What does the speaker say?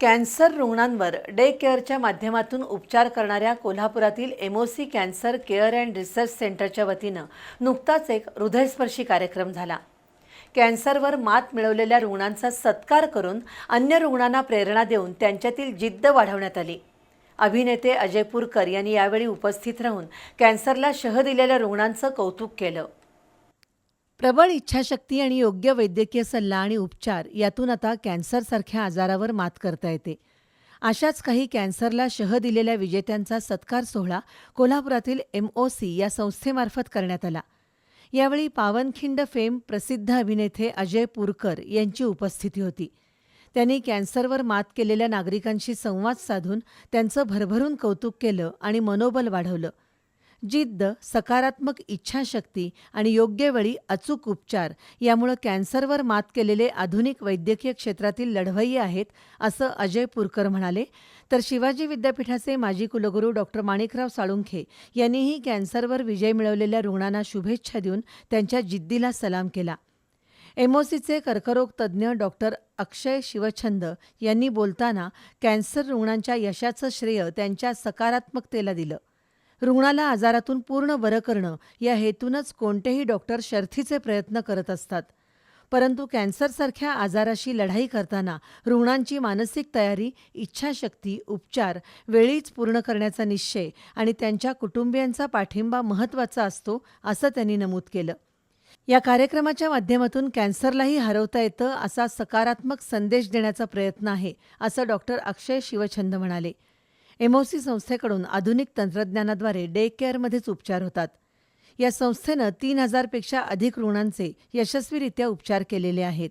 Cancer रुग्णांवर day केअरच्या माध्यमातून उपचार करणाऱ्या कोल्हापुरातील MOC cancer care and research सेंटरच्या वतीनं नुकताच एक हृदयस्पर्शी कार्यक्रम झाला. कॅन्सरवर मात मिळवलेल्या रुग्णांचा सत्कार करून अन्य रुग्णांना प्रेरणा देऊन त्यांच्यातील जिद्द वाढवण्यात आली. अभिनेते अजय पुरकर यांनी यावेळी उपस्थित राहून कॅन्सरला शह दिलेल्या रुग्णांचं कौतुक केलं. प्रबळ इच्छाशक्ती आणि योग्य वैद्यकीय सल्ला आणि उपचार यातून आता कॅन्सरसारख्या आजारावर मात करता येते. अशाच काही कॅन्सरला शह दिलेल्या विजेत्यांचा सत्कार सोहळा कोल्हापुरातील एम ओ सी या संस्थेमार्फत करण्यात आला. यावेळी पावनखिंड फेम प्रसिद्ध अभिनेते अजय पुरकर यांची उपस्थिती होती. त्यांनी कॅन्सरवर मात केलेल्या नागरिकांशी संवाद साधून त्यांचं भरभरून कौतुक केलं आणि मनोबल वाढवलं. जिद्द सकारात्मक इच्छाशक्ती आणि योग्य वेळी अचूक उपचार यामुळे कॅन्सरवर मात केलेले आधुनिक वैद्यकीय क्षेत्रातील लढवई आहेत असं अजय पुरकर म्हणाले. तर शिवाजी विद्यापीठाचे माजी कुलगुरू डॉक्टर माणिकराव साळुंखे यांनीही कॅन्सरवर विजय मिळवलेल्या रुग्णांना शुभेच्छा देऊन त्यांच्या जिद्दीला सलाम केला. एमओसीचे कर्करोग तज्ज्ञ डॉक्टर अक्षय शिवछंद यांनी बोलताना कॅन्सर रुग्णांच्या यशाचं श्रेय त्यांच्या सकारात्मकतेला दिलं. रुग्णाला आजारातून पूर्ण बरं करणं या हेतूनच कोणतेही डॉक्टर शर्थीचे प्रयत्न करत असतात. परंतु कॅन्सरसारख्या आजाराशी लढाई करताना रुग्णांची मानसिक तयारी इच्छाशक्ती उपचार वेळीच पूर्ण करण्याचा निश्चय आणि त्यांच्या कुटुंबियांचा पाठिंबा महत्त्वाचा असतो असं त्यांनी नमूद केलं. या कार्यक्रमाच्या माध्यमातून कॅन्सरलाही हरवता येतं असा सकारात्मक संदेश देण्याचा प्रयत्न आहे असं डॉक्टर अक्षय शिवछंद म्हणाले. एमओसी संस्थेकडून आधुनिक तंत्रज्ञानाद्वारे डे केअरमध्येच उपचार होतात. या संस्थेनं तीन हजारपेक्षा अधिक रुग्णांचे यशस्वीरित्या उपचार केलेले आहेत.